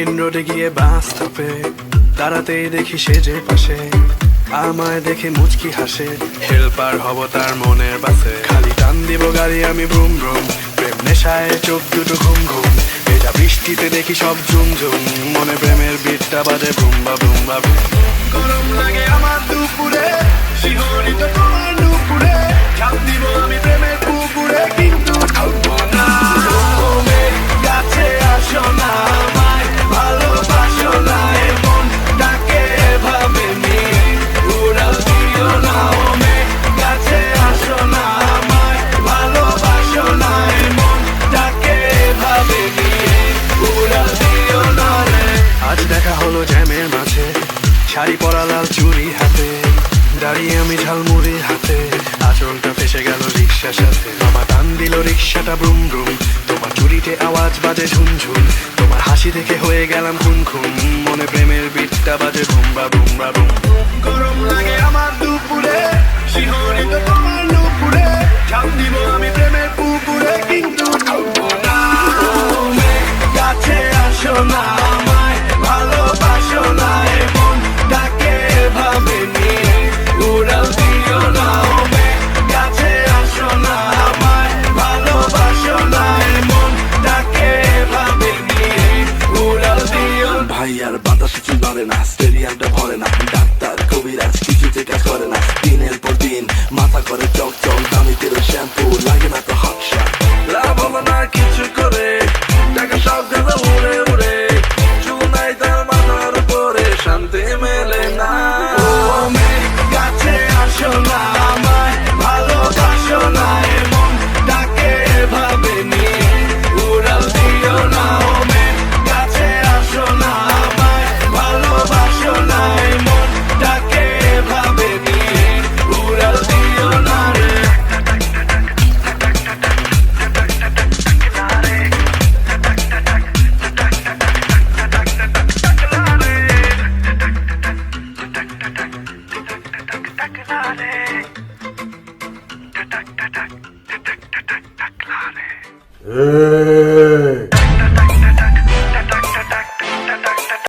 Main রোডে গিয়ে বাস থাপে। দাঁড়াতেই দেখি সে যে পাশে। আমায় দেখে মুচকি হাসে। হেল্পার হব তার মনের বাসে খালি টান দিব গাড়ি আমি ব্রুম ব্রুম প্রেম নেশায় চোখ দুটো ঘুম ঘুম। এটা বৃষ্টিতে দেখি সব ঝুম ঝুম। মনে প্রেমের বিটটা বাজে বুম্বা বুম্বা বুম শাড়ি পরা লাল চুরি হাতে, দাঁড়িয়ে আমি ঝালমুড়ি হাতে আচরণটা ফেসে গেল রিক্সার সাথে। মামা টান দিল রিক্সাটা ব্রুম ব্রুম, তোমার চুরিতে আওয়াজ বাজে ঝুমঝুম, তোমার হাসি দেখে হয়ে গেলাম খুন খুন মনে প্রেমের বিটটা বাজে বুমরা বুমরা বুম। গরম লাগে আমার দুপুরে না ভরে না। ডাক্তার, কবিরাজ কিছুতে কাজ করে না। দিনের পর দিন মাথা করে চক চক দামি তেল, শ্যাম্পু, লাগে না Ee...